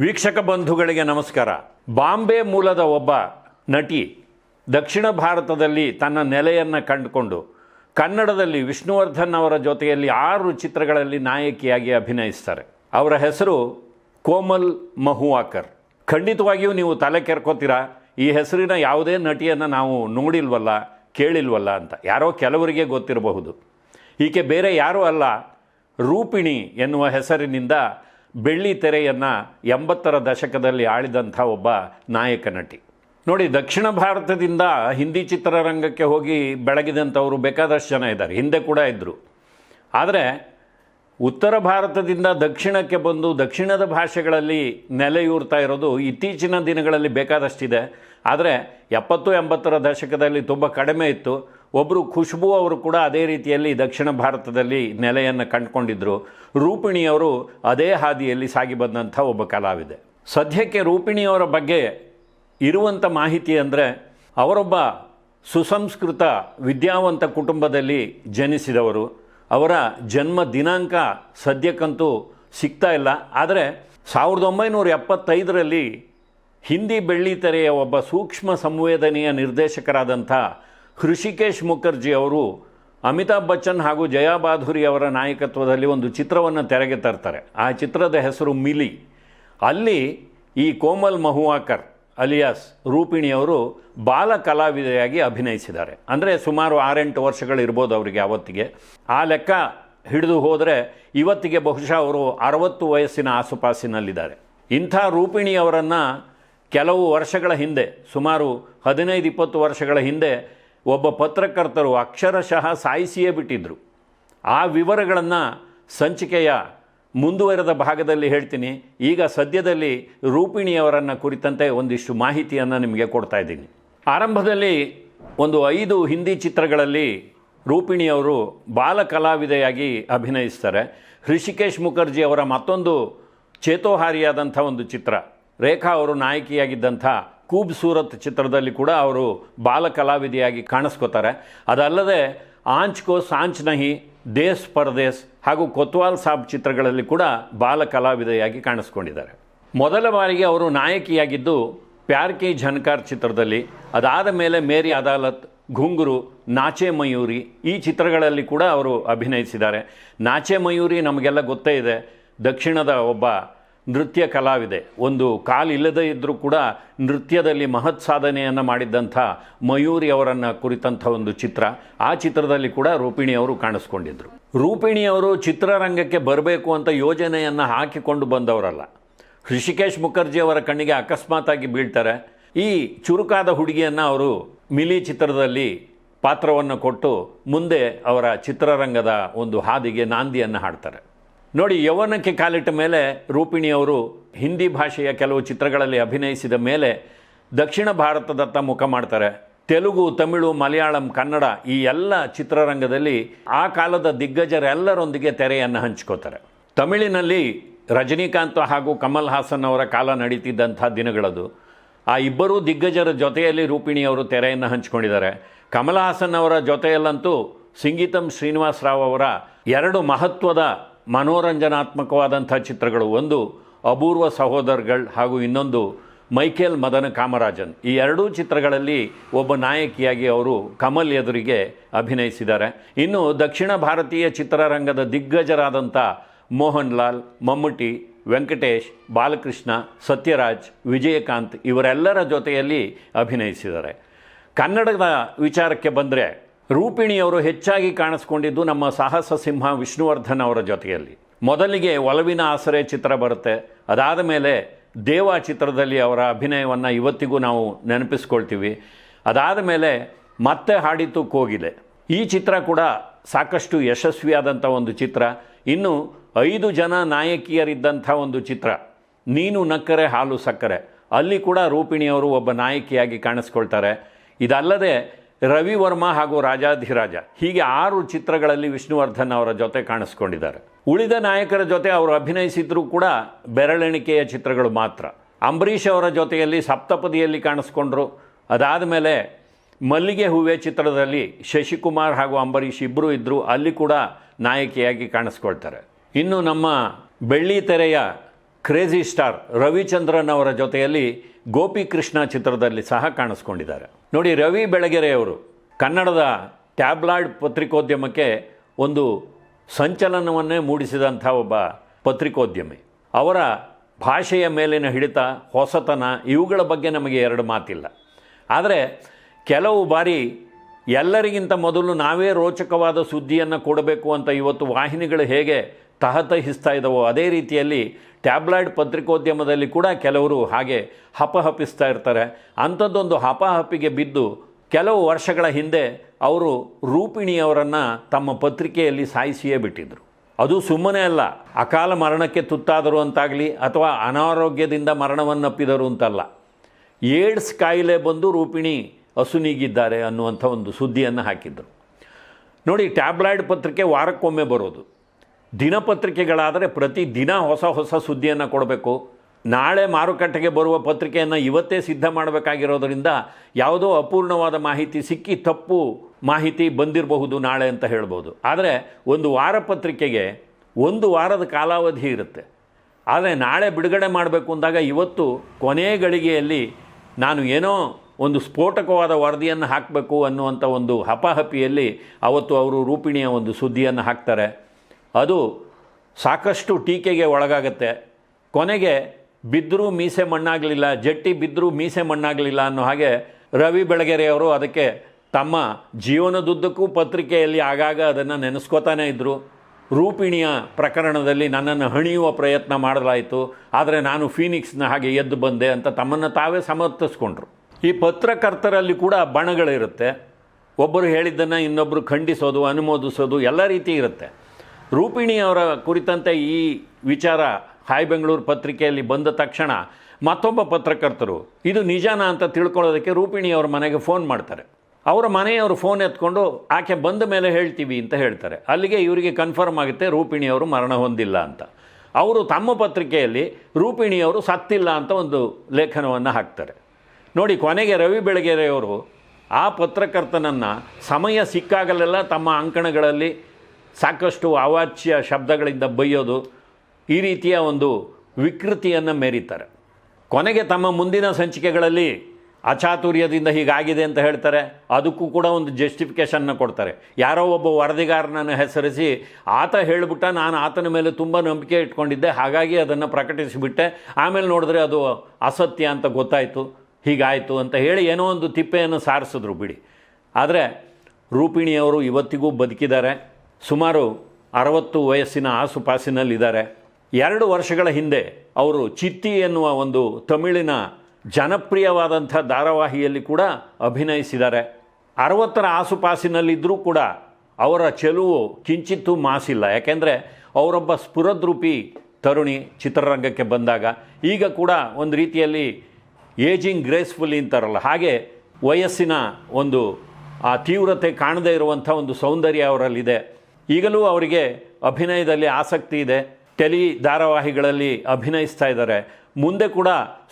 ವೀಕ್ಷಕ ಬಂಧುಗಳಿಗೆ ನಮಸ್ಕಾರ. ಬಾಂಬೆ ಮೂಲದ ಒಬ್ಬ ನಟಿ ದಕ್ಷಿಣ ಭಾರತದಲ್ಲಿ ತನ್ನ ನೆಲೆಯನ್ನು ಕಂಡುಕೊಂಡು ಕನ್ನಡದಲ್ಲಿ ವಿಷ್ಣುವರ್ಧನ್ ಅವರ ಜೊತೆಯಲ್ಲಿ ಆರು ಚಿತ್ರಗಳಲ್ಲಿ ನಾಯಕಿಯಾಗಿ ಅಭಿನಯಿಸ್ತಾರೆ. ಅವರ ಹೆಸರು ಕೋಮಲ್ ಮಹುವಾಕರ್. ಖಂಡಿತವಾಗಿಯೂ ನೀವು ತಲೆ ಕೆರ್ಕೋತೀರಾ? ಈ ಹೆಸರಿನ ಯಾವುದೇ ನಟಿಯನ್ನು ನಾವು ನೋಡಿಲ್ವಲ್ಲ, ಕೇಳಿಲ್ವಲ್ಲ ಅಂತ. ಯಾರೋ ಕೆಲವರಿಗೆ ಗೊತ್ತಿರಬಹುದು. ಈಕೆ ಬೇರೆ ಯಾರೂ ಅಲ್ಲ, ರೂಪಿಣಿ ಎನ್ನುವ ಹೆಸರಿನಿಂದ ಬೆಳ್ಳಿ ತೆರೆಯನ್ನು ಎಂಬತ್ತರ ದಶಕದಲ್ಲಿ ಆಳಿದಂಥ ಒಬ್ಬ ನಾಯಕ ನಟಿ. ನೋಡಿ, ದಕ್ಷಿಣ ಭಾರತದಿಂದ ಹಿಂದಿ ಚಿತ್ರರಂಗಕ್ಕೆ ಹೋಗಿ ಬೆಳಗಿದಂಥವರು ಬೇಕಾದಷ್ಟು ಜನ ಇದ್ದಾರೆ. ಹಿಂದೆ ಕೂಡ ಇದ್ದರು ಆದರೆ, ಉತ್ತರ ಭಾರತದಿಂದ ದಕ್ಷಿಣಕ್ಕೆ ಬಂದು ದಕ್ಷಿಣದ ಭಾಷೆಗಳಲ್ಲಿ ನೆಲೆಯೂರ್ತಾ ಇರೋದು ಇತ್ತೀಚಿನ ದಿನಗಳಲ್ಲಿ ಬೇಕಾದಷ್ಟಿದೆ. ಆದರೆ, ಎಪ್ಪತ್ತು ಎಂಬತ್ತರ ದಶಕದಲ್ಲಿ ತುಂಬ ಕಡಿಮೆ ಇತ್ತು. ಒಬ್ಬರು ಖುಷ್ಬು ಅವರು ಕೂಡ ಅದೇ ರೀತಿಯಲ್ಲಿ ದಕ್ಷಿಣ ಭಾರತದಲ್ಲಿ ನೆಲೆಯನ್ನು ಕಂಡುಕೊಂಡಿದ್ದರು ರೂಪಿಣಿಯವರು ಅದೇ ಹಾದಿಯಲ್ಲಿ ಸಾಗಿ ಬಂದಂಥ ಒಬ್ಬ ಕಲಾವಿದೆ. ಸದ್ಯಕ್ಕೆ ರೂಪಿಣಿಯವರ ಬಗ್ಗೆ ಇರುವಂಥ ಮಾಹಿತಿ ಅಂದರೆ ಅವರೊಬ್ಬ ಸುಸಂಸ್ಕೃತ ವಿದ್ಯಾವಂತ ಕುಟುಂಬದಲ್ಲಿ ಜನಿಸಿದವರು. ಅವರ ಜನ್ಮ ದಿನಾಂಕ ಸದ್ಯಕ್ಕಂತೂ ಸಿಗ್ತಾ ಇಲ್ಲ. ಆದರೆ ಸಾವಿರದ ಒಂಬೈನೂರ ಎಪ್ಪತ್ತೈದರಲ್ಲಿ ಹಿಂದಿ ಬೆಳ್ಳಿತೆರೆಯ ಒಬ್ಬ ಸೂಕ್ಷ್ಮ ಸಂವೇದನೆಯ ನಿರ್ದೇಶಕರಾದಂಥ ಹೃಷಿಕೇಶ್ ಮುಖರ್ಜಿ ಅವರು ಅಮಿತಾಬ್ ಬಚ್ಚನ್ ಹಾಗೂ ಜಯಾ ಬಾಧುರಿ ಅವರ ನಾಯಕತ್ವದಲ್ಲಿ ಒಂದು ಚಿತ್ರವನ್ನು ತೆರೆಗೆ ತರ್ತಾರೆ. ಆ ಚಿತ್ರದ ಹೆಸರು ಮಿಲಿ. ಅಲ್ಲಿ ಈ ಕೋಮಲ್ ಮಹುವಾಕರ್ ಅಲಿಯಾಸ್ ರೂಪಿಣಿಯವರು ಬಾಲ ಕಲಾವಿದೆಯಾಗಿ ಅಭಿನಯಿಸಿದ್ದಾರೆ. ಅಂದರೆ ಸುಮಾರು ಆರೆಂಟು ವರ್ಷಗಳಿರ್ಬೋದು ಅವರಿಗೆ ಅವತ್ತಿಗೆ. ಆ ಲೆಕ್ಕ ಹಿಡಿದು ಹೋದರೆ ಇವತ್ತಿಗೆ ಬಹುಶಃ ಅವರು ಅರವತ್ತು ವಯಸ್ಸಿನ ಆಸುಪಾಸಿನಲ್ಲಿದ್ದಾರೆ. ಇಂಥ ರೂಪಿಣಿಯವರನ್ನು ಕೆಲವು ವರ್ಷಗಳ ಹಿಂದೆ, ಸುಮಾರು ಹದಿನೈದು, ಇಪ್ಪತ್ತು ವರ್ಷಗಳ ಹಿಂದೆ ಒಬ್ಬ ಪತ್ರಕರ್ತರು ಅಕ್ಷರಶಃ ಸಾಯಿಸಿಯೇ ಬಿಟ್ಟಿದ್ದರು ಆ ವಿವರಗಳನ್ನು ಸಂಚಿಕೆಯ ಮುಂದುವರೆದ ಭಾಗದಲ್ಲಿ ಹೇಳ್ತೀನಿ. ಈಗ ಸದ್ಯದಲ್ಲಿ ರೂಪಿಣಿಯವರನ್ನು ಕುರಿತಂತೆ ಒಂದಿಷ್ಟು ಮಾಹಿತಿಯನ್ನು ನಿಮಗೆ ಕೊಡ್ತಾ ಇದ್ದೀನಿ. ಆರಂಭದಲ್ಲಿ ಒಂದು ಐದು ಹಿಂದಿ ಚಿತ್ರಗಳಲ್ಲಿ ರೂಪಿಣಿಯವರು ಬಾಲ ಕಲಾವಿದೆಯಾಗಿ ಅಭಿನಯಿಸ್ತಾರೆ. ಹೃಷಿಕೇಶ್ ಮುಖರ್ಜಿ ಅವರ ಮತ್ತೊಂದು ಚೇತೋಹಾರಿಯಾದಂಥ ಒಂದು ಚಿತ್ರ. ರೇಖಾ ಅವರು ನಾಯಕಿಯಾಗಿದ್ದಂಥ ಕೂಬ್ ಸೂರತ್ ಚಿತ್ರದಲ್ಲಿ ಕೂಡ ಅವರು ಬಾಲ ಕಲಾವಿದೆಯಾಗಿ ಕಾಣಿಸ್ಕೋತಾರೆ. ಅದಲ್ಲದೆ ಆಂಚ್ ಕೋ ಸಾಂಚ್ ನಹಿ, ದೇಸ್ ಪರದೇಸ್ ಹಾಗೂ ಕೊತ್ವಾಲ್ ಸಾಬ್ ಚಿತ್ರಗಳಲ್ಲಿ ಕೂಡ ಬಾಲ ಕಲಾವಿದೆಯಾಗಿ ಕಾಣಿಸ್ಕೊಂಡಿದ್ದಾರೆ. ಮೊದಲ ಬಾರಿಗೆ ಅವರು ನಾಯಕಿಯಾಗಿದ್ದು ಪ್ಯಾರ್ ಕಿ ಝನ್ಕಾರ್ ಚಿತ್ರದಲ್ಲಿ, ಅದಾದ ಮೇಲೆ ಮೇರಿ ಅದಾಲತ್, ಘುಂಗುರು, ನಾಚೆ ಮಯೂರಿ ಈ ಚಿತ್ರಗಳಲ್ಲಿ ಕೂಡ ಅವರು ಅಭಿನಯಿಸಿದ್ದಾರೆ. ನಾಚೆ ಮಯೂರಿ ನಮಗೆಲ್ಲ ಗೊತ್ತೇ ಇದೆ. ದಕ್ಷಿಣದ ಒಬ್ಬ ನೃತ್ಯ ಕಲಾವಿದೆ. ಒಂದು ಕಾಲಿಲ್ಲದೇ ಇದ್ದರೂ ಕೂಡ ನೃತ್ಯದಲ್ಲಿ ಮಹತ್ ಸಾಧನೆಯನ್ನು ಮಾಡಿದ್ದಂಥ ಮಯೂರಿ ಅವರನ್ನು ಕುರಿತಂಥ ಒಂದು ಚಿತ್ರ. ಆ ಚಿತ್ರದಲ್ಲಿ ಕೂಡ ರೂಪಿಣಿಯವರು ಕಾಣಿಸ್ಕೊಂಡಿದ್ದರು ರೂಪಿಣಿಯವರು ಚಿತ್ರರಂಗಕ್ಕೆ ಬರಬೇಕು ಅಂತ ಯೋಜನೆಯನ್ನು ಹಾಕಿಕೊಂಡು ಬಂದವರಲ್ಲ. ಋಷಿಕೇಶ್ ಮುಖರ್ಜಿ ಅವರ ಕಣ್ಣಿಗೆ ಅಕಸ್ಮಾತಾಗಿ ಬೀಳ್ತಾರೆ. ಈ ಚುರುಕಾದ ಹುಡುಗಿಯನ್ನು ಅವರು ಮಿಲಿ ಚಿತ್ರದಲ್ಲಿ ಪಾತ್ರವನ್ನು ಕೊಟ್ಟು ಮುಂದೆ ಅವರ ಚಿತ್ರರಂಗದ ಒಂದು ಹಾದಿಗೆ ನಾಂದಿಯನ್ನು ಹಾಡ್ತಾರೆ. ನೋಡಿ, ಯೌವನಕ್ಕೆ ಕಾಲಿಟ್ಟ ಮೇಲೆ ರೂಪಿಣಿಯವರು ಹಿಂದಿ ಭಾಷೆಯ ಕೆಲವು ಚಿತ್ರಗಳಲ್ಲಿ ಅಭಿನಯಿಸಿದ ಮೇಲೆ ದಕ್ಷಿಣ ಭಾರತದತ್ತ ಮುಖ ಮಾಡ್ತಾರೆ. ತೆಲುಗು, ತಮಿಳು, ಮಲಯಾಳಂ, ಕನ್ನಡ ಈ ಎಲ್ಲ ಚಿತ್ರರಂಗದಲ್ಲಿ ಆ ಕಾಲದ ದಿಗ್ಗಜರೆಲ್ಲರೊಂದಿಗೆ ತೆರೆಯನ್ನು ಹಂಚ್ಕೋತಾರೆ. ತಮಿಳಿನಲ್ಲಿ ರಜನಿಕಾಂತ್ ಹಾಗೂ ಕಮಲ್ ಹಾಸನ್ ಅವರ ಕಾಲ ನಡೀತಿದ್ದಂಥ ದಿನಗಳದು. ಆ ಇಬ್ಬರೂ ದಿಗ್ಗಜರ ಜೊತೆಯಲ್ಲಿ ರೂಪಿಣಿಯವರು ತೆರೆಯನ್ನು ಹಂಚಿಕೊಂಡಿದ್ದಾರೆ. ಕಮಲ್ ಹಾಸನ್ ಅವರ ಜೊತೆಯಲ್ಲಂತೂ ಸಿಂಗೀತಂ ಶ್ರೀನಿವಾಸ್ ರಾವ್ ಅವರ ಎರಡು ಮಹತ್ವದ ಮನೋರಂಜನಾತ್ಮಕವಾದಂಥ ಚಿತ್ರಗಳು. ಒಂದು ಅಪೂರ್ವ ಸಹೋದರ್ಗಳು ಹಾಗೂ ಇನ್ನೊಂದು ಮೈಕೇಲ್ ಮದನ ಕಾಮರಾಜನ್. ಈ ಎರಡೂ ಚಿತ್ರಗಳಲ್ಲಿ ಒಬ್ಬ ನಾಯಕಿಯಾಗಿ ಅವರು ಕಮಲ್ ಎದುರಿಗೆ ಅಭಿನಯಿಸಿದ್ದಾರೆ. ಇನ್ನು ದಕ್ಷಿಣ ಭಾರತೀಯ ಚಿತ್ರರಂಗದ ದಿಗ್ಗಜರಾದಂಥ ಮೋಹನ್ ಲಾಲ್ ಮಮ್ಮುಟಿ ವೆಂಕಟೇಶ್, ಬಾಲಕೃಷ್ಣ, ಸತ್ಯರಾಜ್, ವಿಜಯಕಾಂತ್ ಇವರೆಲ್ಲರ ಜೊತೆಯಲ್ಲಿ ಅಭಿನಯಿಸಿದ್ದಾರೆ. ಕನ್ನಡದ ವಿಚಾರಕ್ಕೆ ಬಂದರೆ ರೂಪಿಣಿಯವರು ಹೆಚ್ಚಾಗಿ ಕಾಣಿಸ್ಕೊಂಡಿದ್ದು ನಮ್ಮ ಸಾಹಸ ಸಿಂಹ ವಿಷ್ಣುವರ್ಧನ್ ಅವರ ಜೊತೆಯಲ್ಲಿ. ಮೊದಲಿಗೆ ಒಲವಿನ ಆಸರೆ ಚಿತ್ರ ಬರುತ್ತೆ. ಅದಾದ ಮೇಲೆ ದೇವ ಚಿತ್ರದಲ್ಲಿ ಅವರ ಅಭಿನಯವನ್ನು ಇವತ್ತಿಗೂ ನಾವು ನೆನಪಿಸ್ಕೊಳ್ತೀವಿ. ಅದಾದ ಮೇಲೆ ಮತ್ತೆ ಹಾಡಿತು ಕೋಗಿಲೆ. ಈ ಚಿತ್ರ ಕೂಡ ಸಾಕಷ್ಟು ಯಶಸ್ವಿಯಾದಂಥ ಒಂದು ಚಿತ್ರ. ಇನ್ನು ಐದು ಜನ ನಾಯಕಿಯರಿದ್ದಂಥ ಒಂದು ಚಿತ್ರ. ನೀನು ನಕ್ಕರೆ, ಹಾಲು ಸಕ್ಕರೆ. ಅಲ್ಲಿ ಕೂಡ ರೂಪಿಣಿಯವರು ಒಬ್ಬ ನಾಯಕಿಯಾಗಿ ಕಾಣಿಸ್ಕೊಳ್ತಾರೆ. ಇದಲ್ಲದೆ ರವಿ ವರ್ಮ ಹಾಗೂ ರಾಜಾಧಿರಾಜ. ಹೀಗೆ ಆರು ಚಿತ್ರಗಳಲ್ಲಿ ವಿಷ್ಣುವರ್ಧನ್ ಅವರ ಜೊತೆ ಕಾಣಿಸ್ಕೊಂಡಿದ್ದಾರೆ. ಉಳಿದ ನಾಯಕರ ಜೊತೆ ಅವರು ಅಭಿನಯಿಸಿದ್ರೂ ಕೂಡ ಬೆರಳೆಣಿಕೆಯ ಚಿತ್ರಗಳು ಮಾತ್ರ. ಅಂಬರೀಷ್ ಅವರ ಜೊತೆಯಲ್ಲಿ ಸಪ್ತಪದಿಯಲ್ಲಿ ಕಾಣಿಸ್ಕೊಂಡ್ರು. ಅದಾದ ಮೇಲೆ ಮಲ್ಲಿಗೆ ಹೂವೆ ಚಿತ್ರದಲ್ಲಿ ಶಶಿಕುಮಾರ್ ಹಾಗೂ ಅಂಬರೀಷ್ ಇಬ್ಬರು ಇದ್ದರು ಅಲ್ಲಿ ಕೂಡ ನಾಯಕಿಯಾಗಿ ಕಾಣಿಸ್ಕೊಳ್ತಾರೆ. ಇನ್ನು ನಮ್ಮ ಬೆಳ್ಳಿ ತೆರೆಯ ಕ್ರೇಜಿ ಸ್ಟಾರ್ ರವಿಚಂದ್ರನ್ ಅವರ ಜೊತೆಯಲ್ಲಿ ಗೋಪಿಕೃಷ್ಣ ಚಿತ್ರದಲ್ಲಿ ಸಹ ಕಾಣಿಸ್ಕೊಂಡಿದ್ದಾರೆ. ನೋಡಿ ರವಿ ಬೆಳಗೆರೆಯವರು ಕನ್ನಡದ ಟ್ಯಾಬ್ಲಾಯ್ಡ್ ಪತ್ರಿಕೋದ್ಯಮಕ್ಕೆ ಒಂದು ಸಂಚಲನವನ್ನೇ ಮೂಡಿಸಿದಂಥ ಒಬ್ಬ ಪತ್ರಿಕೋದ್ಯಮಿ. ಅವರ ಭಾಷೆಯ ಮೇಲಿನ ಹಿಡಿತ, ಹೊಸತನ ಇವುಗಳ ಬಗ್ಗೆ ನಮಗೆ ಎರಡು ಮಾತಿಲ್ಲ. ಆದರೆ ಕೆಲವು ಬಾರಿ ಎಲ್ಲರಿಗಿಂತ ಮೊದಲು ನಾವೇ ರೋಚಕವಾದ ಸುದ್ದಿಯನ್ನು ಕೊಡಬೇಕು ಅಂತ ಇವತ್ತು ವಾಹಿನಿಗಳು ಹೇಗೆ ತಹತಹಿಸ್ತಾ ಇದ್ದಾವೋ. ಅದೇ ರೀತಿಯಲ್ಲಿ ಟ್ಯಾಬ್ಲಾಯ್ಡ್ ಪತ್ರಿಕೋದ್ಯಮದಲ್ಲಿ ಕೂಡ ಕೆಲವರು ಹಾಗೆ ಹಪಹಪಿಸ್ತಾ ಇರ್ತಾರೆ. ಅಂಥದ್ದೊಂದು ಹಪಹಪಿಗೆ ಬಿದ್ದು ಕೆಲವು ವರ್ಷಗಳ ಹಿಂದೆ ಅವರು ರೂಪಿಣಿಯವರನ್ನು ತಮ್ಮ ಪತ್ರಿಕೆಯಲ್ಲಿ ಸಾಯಿಸಿಯೇ ಬಿಟ್ಟಿದ್ದರು ಅದು ಸುಮ್ಮನೆ ಅಲ್ಲ. ಅಕಾಲ ಮರಣಕ್ಕೆ ತುತ್ತಾದರು ಅಂತಾಗಲಿ ಅಥವಾ ಅನಾರೋಗ್ಯದಿಂದ ಮರಣವನ್ನಪ್ಪಿದರು ಅಂತಲ್ಲ. ಏಡ್ಸ್ ಕಾಯಿಲೆ ಬಂದು ರೂಪಿಣಿ ಅಸುನೀಗಿದ್ದಾರೆ ಅನ್ನುವಂಥ ಒಂದು ಸುದ್ದಿಯನ್ನು ಹಾಕಿದ್ದರು ನೋಡಿ, ಟ್ಯಾಬ್ಲಾಯ್ಡ್ ಪತ್ರಿಕೆ ವಾರಕ್ಕೊಮ್ಮೆ ಬರೋದು. ದಿನಪತ್ರಿಕೆಗಳಾದರೆ ಪ್ರತಿ ದಿನ ಹೊಸ ಹೊಸ ಸುದ್ದಿಯನ್ನು ಕೊಡಬೇಕು. ನಾಳೆ ಮಾರುಕಟ್ಟೆಗೆ ಬರುವ ಪತ್ರಿಕೆಯನ್ನು ಇವತ್ತೇ ಸಿದ್ಧ ಮಾಡಬೇಕಾಗಿರೋದರಿಂದ ಯಾವುದೋ ಅಪೂರ್ಣವಾದ ಮಾಹಿತಿ ಸಿಕ್ಕಿ ತಪ್ಪು ಮಾಹಿತಿ ಬಂದಿರಬಹುದು ನಾಳೆ ಅಂತ ಹೇಳ್ಬೋದು. ಆದರೆ ಒಂದು ವಾರ ಪತ್ರಿಕೆಗೆ ಒಂದು ವಾರದ ಕಾಲಾವಧಿ ಇರುತ್ತೆ. ಆದರೆ ನಾಳೆ ಬಿಡುಗಡೆ ಮಾಡಬೇಕು ಅಂದಾಗ ಇವತ್ತು ಕೊನೆ ಗಳಿಗೆಯಲ್ಲಿ ನಾನು ಏನೋ ಒಂದು ಸ್ಫೋಟಕವಾದ ವರದಿಯನ್ನು ಹಾಕಬೇಕು ಅನ್ನುವಂಥ ಒಂದು ಹಪಾಹಪಿಯಲ್ಲಿ ಅವತ್ತು ಅವರು ರೂಪಿಣಿಯ ಒಂದು ಸುದ್ದಿಯನ್ನು ಹಾಕ್ತಾರೆ. ಅದು ಸಾಕಷ್ಟು ಟೀಕೆಗೆ ಒಳಗಾಗತ್ತೆ. ಕೊನೆಗೆ ಬಿದ್ದರೂ ಮೀಸೆ ಮಣ್ಣಾಗಲಿಲ್ಲ, ಜಟ್ಟಿ ಬಿದ್ದರೂ ಮೀಸೆ ಮಣ್ಣಾಗಲಿಲ್ಲ ಅನ್ನೋ ಹಾಗೆ ರವಿ ಬೆಳಗೆರೆಯವರು ಅದಕ್ಕೆ ತಮ್ಮ ಜೀವನದುದ್ದಕ್ಕೂ ಪತ್ರಿಕೆಯಲ್ಲಿ ಆಗಾಗ ಅದನ್ನು ನೆನೆಸ್ಕೋತಾನೆ ಇದ್ದರು ರೂಪಿಣಿಯ ಪ್ರಕರಣದಲ್ಲಿ ನನ್ನನ್ನು ಹಣಿಯುವ ಪ್ರಯತ್ನ ಮಾಡಲಾಯಿತು. ಆದರೆ ನಾನು ಫೀನಿಕ್ಸ್ನ ಹಾಗೆ ಎದ್ದು ಬಂದೆ ಅಂತ ತಮ್ಮನ್ನು ತಾವೇ ಸಮರ್ಥಿಸ್ಕೊಂಡ್ರು. ಈ ಪತ್ರಕರ್ತರಲ್ಲಿ ಕೂಡ ಬಣಗಳಿರುತ್ತೆ. ಒಬ್ಬರು ಹೇಳಿದ್ದನ್ನು ಇನ್ನೊಬ್ಬರು ಖಂಡಿಸೋದು, ಅನುಮೋದಿಸೋದು ಎಲ್ಲ ರೀತಿ ಇರುತ್ತೆ. ರೂಪಿಣಿ ಅವರ ಕುರಿತಂತೆ ಈ ವಿಚಾರ ಹಾಯ್ ಬೆಂಗಳೂರು ಪತ್ರಿಕೆಯಲ್ಲಿ ಬಂದ ತಕ್ಷಣ ಮತ್ತೊಬ್ಬ ಪತ್ರಕರ್ತರು, ಇದು ನಿಜಾನ ಅಂತ ತಿಳ್ಕೊಳ್ಳೋದಕ್ಕೆ ರೂಪಿಣಿ ಅವರ ಮನೆಗೆ ಫೋನ್ ಮಾಡ್ತಾರೆ. ಅವರ ಮನೆಯವರು ಫೋನ್ ಎತ್ಕೊಂಡು, ಆಕೆ ಬಂದ ಮೇಲೆ ಹೇಳ್ತೀವಿ ಅಂತ ಹೇಳ್ತಾರೆ. ಅಲ್ಲಿಗೆ ಇವರಿಗೆ ಕನ್ಫರ್ಮ್ ಆಗುತ್ತೆ ರೂಪಿಣಿಯವರು ಮರಣ ಹೊಂದಿಲ್ಲ ಅಂತ. ಅವರು ತಮ್ಮ ಪತ್ರಿಕೆಯಲ್ಲಿ ರೂಪಿಣಿಯವರು ಸತ್ತಿಲ್ಲ ಅಂತ ಒಂದು ಲೇಖನವನ್ನು ಹಾಕ್ತಾರೆ. ನೋಡಿ, ಕೊನೆಗೆ ರವಿ ಬೆಳಗೆರೆಯವರು ಆ ಪತ್ರಕರ್ತನನ್ನು, ಸಮಯ ಸಿಕ್ಕಾಗಲೆಲ್ಲ ತಮ್ಮ ಅಂಕಣಗಳಲ್ಲಿ ಸಾಕಷ್ಟು ಅವಾಚ್ಯ ಶಬ್ದಗಳಿಂದ ಬೈಯೋದು ಈ ರೀತಿಯ ಒಂದು ವಿಕೃತಿಯನ್ನು ಮೇರಿತಾರೆ ಕೊನೆಗೆ ತಮ್ಮ ಮುಂದಿನ ಸಂಚಿಕೆಗಳಲ್ಲಿ ಅಚಾತುರ್ಯದಿಂದ ಹೀಗಾಗಿದೆ ಅಂತ ಹೇಳ್ತಾರೆ. ಅದಕ್ಕೂ ಕೂಡ ಒಂದು ಜಸ್ಟಿಫಿಕೇಷನ್ನ ಕೊಡ್ತಾರೆ. ಯಾರೋ ಒಬ್ಬ ವರದಿಗಾರನನ್ನು ಹೆಸರಿಸಿ ಆತ ಹೇಳಿಬಿಟ್ಟ ನಾನು ಆತನ ಮೇಲೆ ತುಂಬ ನಂಬಿಕೆ ಇಟ್ಕೊಂಡಿದ್ದೆ, ಹಾಗಾಗಿ ಅದನ್ನು ಪ್ರಕಟಿಸಿಬಿಟ್ಟೆ. ಆಮೇಲೆ ನೋಡಿದ್ರೆ ಅದು ಅಸತ್ಯ ಅಂತ ಗೊತ್ತಾಯಿತು, ಹೀಗಾಯಿತು ಅಂತ ಹೇಳಿ ಏನೋ ಒಂದು ತಿಪ್ಪೆಯನ್ನು ಸಾರಿಸಿದ್ರು ಬಿಡಿ. ಆದರೆ ರೂಪಿಣಿಯವರು ಇವತ್ತಿಗೂ ಬದುಕಿದ್ದಾರೆ. ಸುಮಾರು ಅರವತ್ತು ವಯಸ್ಸಿನ ಆಸುಪಾಸಿನಲ್ಲಿದ್ದಾರೆ. ಎರಡು ವರ್ಷಗಳ ಹಿಂದೆ ಅವರು ಚಿತ್ತಿ ಎನ್ನುವ ಒಂದು ತಮಿಳಿನ ಜನಪ್ರಿಯವಾದಂಥ ಧಾರಾವಾಹಿಯಲ್ಲಿ ಕೂಡ ಅಭಿನಯಿಸಿದ್ದಾರೆ. ಅರವತ್ತರ ಆಸುಪಾಸಿನಲ್ಲಿದ್ದರೂ ಕೂಡ ಅವರ ಚೆಲುವು ಕಿಂಚಿತ್ತೂ ಮಾಸಿಲ್ಲ. ಯಾಕೆಂದರೆ ಅವರೊಬ್ಬ ಸ್ಫುರದ್ರೂಪಿ ತರುಣಿ ಚಿತ್ರರಂಗಕ್ಕೆ ಬಂದಾಗ ಈಗ ಕೂಡ ಒಂದು ರೀತಿಯಲ್ಲಿ ಏಜಿಂಗ್ ಗ್ರೇಸ್ಫುಲ್ಲಿ ಅಂತಾರಲ್ಲ, ಹಾಗೆ ವಯಸ್ಸಿನ ಒಂದು ಆ ತೀವ್ರತೆ ಕಾಣದೇ ಇರುವಂಥ ಒಂದು ಸೌಂದರ್ಯ ಅವರಲ್ಲಿದೆ. ಈಗಲೂ ಅವರಿಗೆ ಅಭಿನಯದಲ್ಲಿ ಆಸಕ್ತಿ ಇದೆ. ಟೆಲಿ ಧಾರಾವಾಹಿಗಳಲ್ಲಿ ಅಭಿನಯಿಸ್ತಾ ಇದ್ದಾರೆ. ಮುಂದೆ ಕೂಡ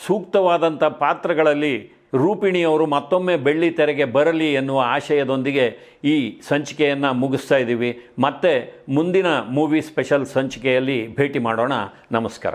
ಸೂಕ್ತವಾದಂಥ ಪಾತ್ರಗಳಲ್ಲಿ ರೂಪಿಣಿಯವರು ಮತ್ತೊಮ್ಮೆ ಬೆಳ್ಳಿ ತೆರೆಗೆ ಬರಲಿ ಎನ್ನುವ ಆಶಯದೊಂದಿಗೆ ಈ ಸಂಚಿಕೆಯನ್ನು ಮುಗಿಸ್ತಾ ಇದ್ದೀವಿ. ಮತ್ತೆ ಮುಂದಿನ ಮೂವಿ ಸ್ಪೆಷಲ್ ಸಂಚಿಕೆಯಲ್ಲಿ ಭೇಟಿ ಮಾಡೋಣ. ನಮಸ್ಕಾರ.